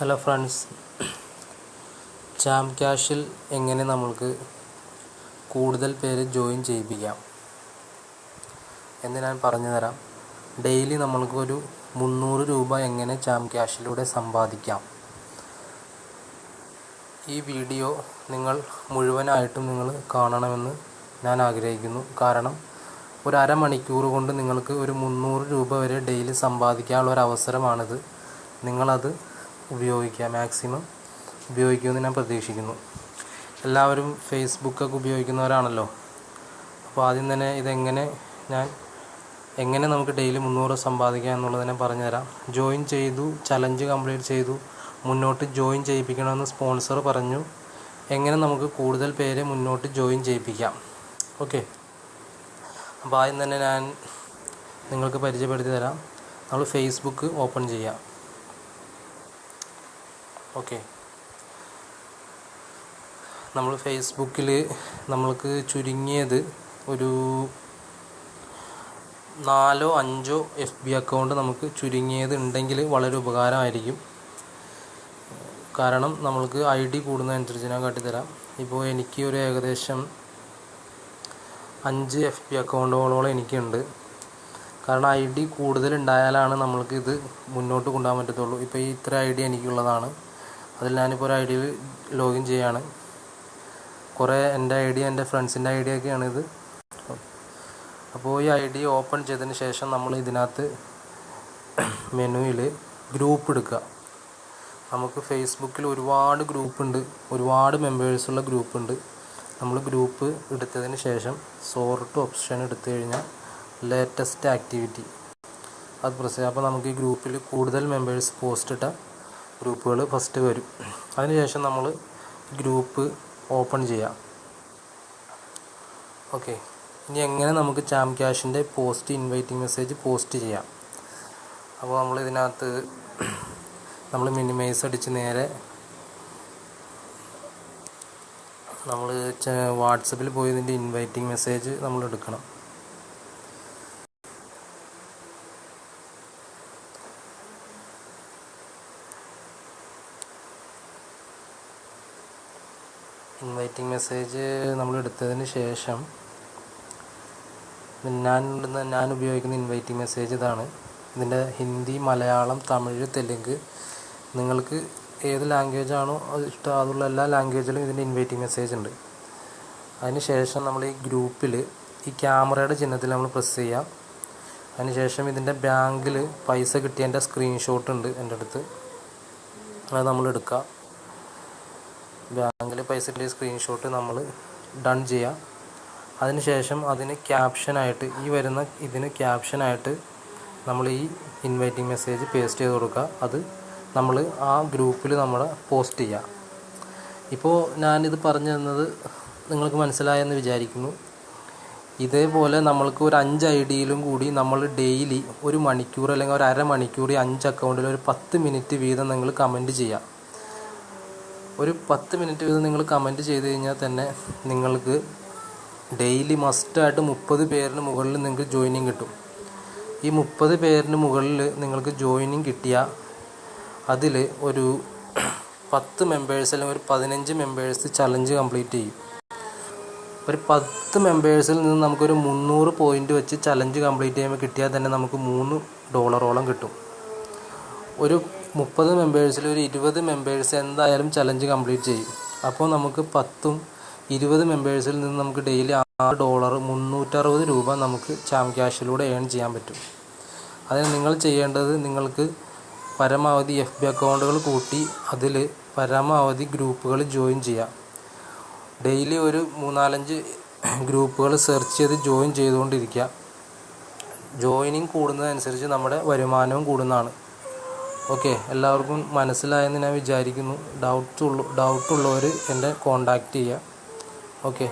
Hello friends. Charm ക്യാഷിൽ എങ്ങനെ നമ്മൾക്ക് കൂടുതൽ പേര് ജോയിൻ ചെയ്യിപ്പിക്കാം? എന്ന് ഞാൻ പറഞ്ഞു തരാം. ഡെയിലി നമ്മൾക്കൊരു മുന്നൂറ് രൂപ എങ്ങനെ ചാം ക്യാഷിലൂടെ സമ്പാദിക്കാം? ഈ വീഡിയോ നിങ്ങൾ മുഴുവനായിട്ടും നിങ്ങൾ കാണണമെന്ന് ഞാൻ ആഗ്രഹിക്കുന്നു. കാരണം ഒരു അരമണിക്കൂർ കൊണ്ട് നിങ്ങൾക്ക് ഒരു മുന്നൂറ് രൂപ വരെ ഡെയിലി സമ്പാദിക്കാനുള്ള ഒരു അവസരമാണിത്. നിങ്ങളത് ഉപയോഗിക്കുക മാക്സിമം ഉപയോഗിക്കുമെന്ന് ഞാൻ പ്രതീക്ഷിക്കുന്നു. എല്ലാവരും ഫേസ്ബുക്കൊക്കെ ഉപയോഗിക്കുന്നവരാണല്ലോ. അപ്പോൾ ആദ്യം തന്നെ ഇതെങ്ങനെ ഞാൻ എങ്ങനെ നമുക്ക് ഡെയിലി മുന്നൂറ് സമ്പാദിക്കാം എന്നുള്ളത് ഞാൻ പറഞ്ഞുതരാം. ജോയിൻ ചെയ്തു ചലഞ്ച് കംപ്ലീറ്റ് ചെയ്തു മുന്നോട്ട് ജോയിൻ ചെയ്യിപ്പിക്കണമെന്ന് സ്പോൺസർ പറഞ്ഞു. എങ്ങനെ നമുക്ക് കൂടുതൽ പേരെ മുന്നോട്ട് ജോയിൻ ചെയ്യിപ്പിക്കാം. ഓക്കെ അപ്പോൾ ആദ്യം തന്നെ ഞാൻ നിങ്ങൾക്ക് പരിചയപ്പെടുത്തി തരാം. നമ്മൾ ഫേസ്ബുക്ക് ഓപ്പൺ ചെയ്യാം. ഓക്കെ. നമ്മൾ ഫേസ്ബുക്കിൽ നമ്മൾക്ക് ചുരുങ്ങിയത് ഒരു നാലോ അഞ്ചോ എഫ് ബി അക്കൗണ്ട് നമുക്ക് ചുരുങ്ങിയത് ഉണ്ടെങ്കിൽ വളരെ ഉപകാരമായിരിക്കും. കാരണം നമ്മൾക്ക് ഐ ഡി കൂടുന്നതനുസരിച്ച് ഞാൻ കാട്ടിത്തരാം. ഇപ്പോൾ എനിക്ക് ഒരു ഏകദേശം അഞ്ച് എഫ് ബി അക്കൗണ്ടുകളോളം എനിക്കുണ്ട്. കാരണം ഐ ഡി കൂടുതലുണ്ടായാലാണ് നമ്മൾക്ക് ഇത് മുന്നോട്ട് കൊണ്ടുപോകാൻ പറ്റത്തുള്ളൂ. ഇപ്പോൾ ഈ ഇത്ര ഐ ഡി എനിക്കുള്ളതാണ്. അതിൽ ഞാനിപ്പോൾ ഒരു ഐ ഡി ലോഗിൻ ചെയ്യാണ്. കുറേ എന്റെ ഐ ഡി എന്റെ ഫ്രണ്ട്സിന്റെ ഐ ഡി ഇത്. അപ്പോൾ ഈ ഐ ഡി ഓപ്പൺ ചെയ്തതിന് ശേഷം നമ്മൾ ഇതിനകത്ത് മെനുവിൽ ഗ്രൂപ്പ് എടുക്കുക. നമുക്ക് ഫേസ്ബുക്കിൽ ഒരുപാട് ഗ്രൂപ്പ് ഉണ്ട്. ഒരുപാട് മെമ്പേഴ്സുള്ള ഗ്രൂപ്പ് ഉണ്ട്. നമ്മൾ ഗ്രൂപ്പ് എടുത്തതിന് ശേഷം സോർട്ട് ഓപ്ഷൻ എടുത്തു കഴിഞ്ഞാൽ ലേറ്റസ്റ്റ് ആക്ടിവിറ്റി അത് പ്രസ് ചെയ്യുക അപ്പോൾ നമുക്ക് ഈ ഗ്രൂപ്പിൽ കൂടുതൽ മെമ്പേഴ്സ് പോസ്റ്റ് ഇട്ട ഗ്രൂപ്പുകൾ ഫസ്റ്റ് വരും. അതിനുശേഷം നമ്മൾ ഗ്രൂപ്പ് ഓപ്പൺ ചെയ്യാം. ഓക്കെ ഇനി എങ്ങനെ നമുക്ക് ചാം ക്യാഷിന്റെ പോസ്റ്റ് ഇൻവൈറ്റിംഗ് മെസ്സേജ് പോസ്റ്റ് ചെയ്യാം? അപ്പോൾ നമ്മൾ ഇതിനകത്ത് നമ്മൾ മിനിമൈസ് അടിച്ച് നേരെ നമ്മൾ വാട്സപ്പിൽ പോയി ഇതിന്റെ ഇൻവൈറ്റിംഗ് മെസ്സേജ് നമ്മൾ എടുക്കണം. ഇൻവൈറ്റിംഗ് മെസ്സേജ് നമ്മൾ എടുത്തതിന് ശേഷം ഞാൻ ഞാൻ ഉപയോഗിക്കുന്ന ഇൻവൈറ്റിംഗ് മെസ്സേജ് ഇതാണ്. ഇതിന്റെ ഹിന്ദി മലയാളം തമിഴ് തെലുങ്ക് നിങ്ങൾക്ക് ഏത് ലാംഗ്വേജ് ആണോ ഇഷ്ടം അതുള്ള എല്ലാ ലാംഗ്വേജിലും ഇതിന്റെ ഇൻവൈറ്റിംഗ് മെസ്സേജ് ഉണ്ട്. അതിന് ശേഷം നമ്മൾ ഈ ഗ്രൂപ്പിൽ ഈ ക്യാമറയുടെ ചിഹ്നത്തിൽ നമ്മൾ പ്രസ് ചെയ്യാം. അതിന് ശേഷം ഇതിന്റെ ബാങ്കിൽ പൈസ കിട്ടിയതിന്റെ സ്ക്രീൻഷോട്ട് ഉണ്ട് എന്റെ അടുത്ത്. അത് നമ്മൾ എടുക്കുക കിട്ടിയ സ്ക്രീൻഷോട്ട് നമ്മൾ ഡൺ ചെയ്യുക അതിനുശേഷം അതിന് ക്യാപ്ഷനായിട്ട് ഈ വരുന്ന ഇതിന് ക്യാപ്ഷനായിട്ട് നമ്മൾ ഈ ഇൻവൈറ്റിംഗ് മെസ്സേജ് പേസ്റ്റ് ചെയ്ത് കൊടുക്കുക. അത് നമ്മൾ ആ ഗ്രൂപ്പിൽ നമ്മൾ പോസ്റ്റ് ചെയ്യുക ഇപ്പോൾ ഞാനിത് പറഞ്ഞു തന്നത് നിങ്ങൾക്ക് മനസ്സിലായെന്ന് വിചാരിക്കുന്നു. ഇതേപോലെ നമ്മൾക്ക് ഒരു അഞ്ച് ഐ ഡിയിലും കൂടി നമ്മൾ ഡെയിലി ഒരു മണിക്കൂർ അല്ലെങ്കിൽ ഒരു അരമണിക്കൂർ ഈ അഞ്ച് അക്കൗണ്ടിൽ ഒരു പത്ത് മിനിറ്റ് വീതം നിങ്ങൾ കമന്റ് ചെയ്യുക ഒരു പത്ത് മിനിറ്റ് വീതം നിങ്ങൾ കമന്റ് ചെയ്ത് കഴിഞ്ഞാൽ തന്നെ നിങ്ങൾക്ക് ഡെയിലി മസ്റ്റായിട്ട് മുപ്പത് പേരിന് മുകളിൽ നിങ്ങൾക്ക് ജോയിനിങ് കിട്ടും. ഈ മുപ്പത് പേരിന് മുകളിൽ നിങ്ങൾക്ക് ജോയിനിങ് കിട്ടിയാൽ അതിൽ ഒരു പത്ത് മെമ്പേഴ്സ് അല്ലെങ്കിൽ ഒരു പതിനഞ്ച് മെമ്പേഴ്സ് ചലഞ്ച് കംപ്ലീറ്റ് ചെയ്യും. ഒരു പത്ത് മെമ്പേഴ്സിൽ നിന്ന് നമുക്കൊരു മുന്നൂറ് പോയിന്റ് വെച്ച് ചലഞ്ച് കംപ്ലീറ്റ് ചെയ്യുമ്പോൾ കിട്ടിയാൽ തന്നെ നമുക്ക് മൂന്ന് ഡോളറോളം കിട്ടും. ഒരു മുപ്പത് മെമ്പേഴ്സിൽ ഒരു ഇരുപത് മെമ്പേഴ്സ് എന്തായാലും ചലഞ്ച് കംപ്ലീറ്റ് ചെയ്യും. അപ്പോൾ നമുക്ക് പത്തും ഇരുപത് മെമ്പേഴ്സിൽ നിന്ന് നമുക്ക് ഡെയിലി ആറ് ഡോളർ മുന്നൂറ്ററുപത് രൂപ നമുക്ക് ചാം ക്യാഷിലൂടെ ഏൺ ചെയ്യാൻ പറ്റും. അതിന് നിങ്ങൾ ചെയ്യേണ്ടത് നിങ്ങൾക്ക് പരമാവധി എഫ് ബി അക്കൗണ്ടുകൾ കൂട്ടി അതിൽ പരമാവധി ഗ്രൂപ്പുകൾ ജോയിൻ ചെയ്യാം ഡെയിലി ഒരു മൂന്നാലഞ്ച് ഗ്രൂപ്പുകൾ സെർച്ച് ചെയ്ത് ജോയിൻ ചെയ്തുകൊണ്ടിരിക്കുക. ജോയിനിങ് കൂടുന്നതനുസരിച്ച് നമ്മുടെ വരുമാനവും കൂടുന്നതാണ്. ഓക്കെ എല്ലാവർക്കും മനസ്സിലായെന്ന് ഞാൻ വിചാരിക്കുന്നു. ഡൗട്ട്സ് ഉള്ളു ഡൗട്ടുള്ളവർ എന്നെ കോണ്ടാക്റ്റ് ചെയ്യുക ഓക്കെ.